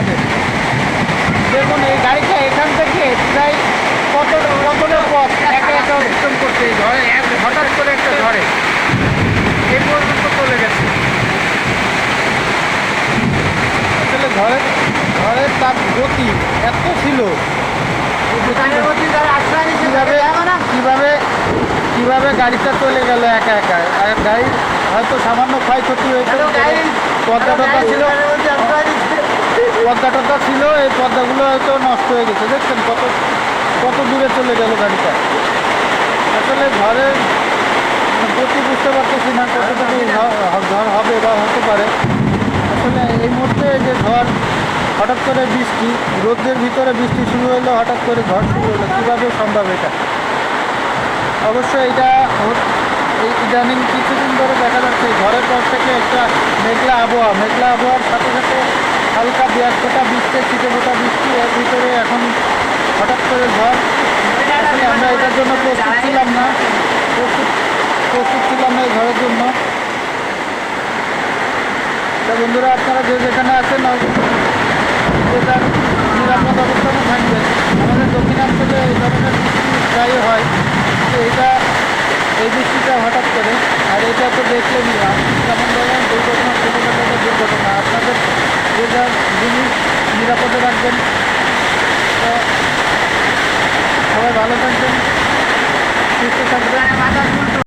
আমাদের। দেখুন এই গাড়িটা এখান থেকে প্রায় কত কতটা পথ একা একা অতিক্রম ঝড়ে এক- হঠাৎ করে একটা ঝড়ে এই পর্যন্ত চলে গেছে। আসলে ঝড়ের ঝড়ের তার গতি এত ছিল। কীভাবে কীভাবে কীভাবে গাড়িটা চলে গেল একা একা আর গাড়ির হয়তো সামান্য ক্ষয়ক্ষতি হয়েছে পদ্মা ছিল। পদ্মা টদ্মা ছিল এই পদ্মাগুলো হয়তো নষ্ট হয়ে গেছে। দেখছেন কত কত দূরে চলে গেল গাড়িটা। আসলে ঘরে গতি বুঝতে পারতেছি না কতটুকু ঝড় ঝড় হবে বা হতে পারে। আসলে এই মুহূর্তে যে ঝড় হঠাৎ করে বৃষ্টি রোদের ভিতরে বৃষ্টি শুরু হলো হঠাৎ করে ঝড় শুরু হলো কীভাবে সম্ভব এটা? অবশ্য এটা এই ইদানিং কিছুদিন ধরে দেখা যাচ্ছে ঘরের পর থেকে একটা মেঘলা আবহাওয়া মেঘলা আবহাওয়ার সাথে সাথে হালকা ব্যাগটা বৃষ্টি, শীতে মোটা বৃষ্টি, এর ভিতরে এখন হঠাৎ করে ঝড়। আমরা এটার জন্য প্রস্তুত ছিলাম না। প্রস্তুত প্রস্তুত ছিলাম না এই ঝড়ের জন্য। তা বন্ধুরা, আপনারা যে যেখানে আছেন সেটার নিরাপদ অবস্থানে থাকবেন। আমাদের দক্ষিণাঞ্চলে এই ধরনের প্রায় হয়। তো এটা, এই বৃষ্টিটা হঠাৎ করে, আর এটা তো দেখলেনি আমি যেমন দুর্ঘটনা, ছোটোখাটো দুর্ঘটনা। dân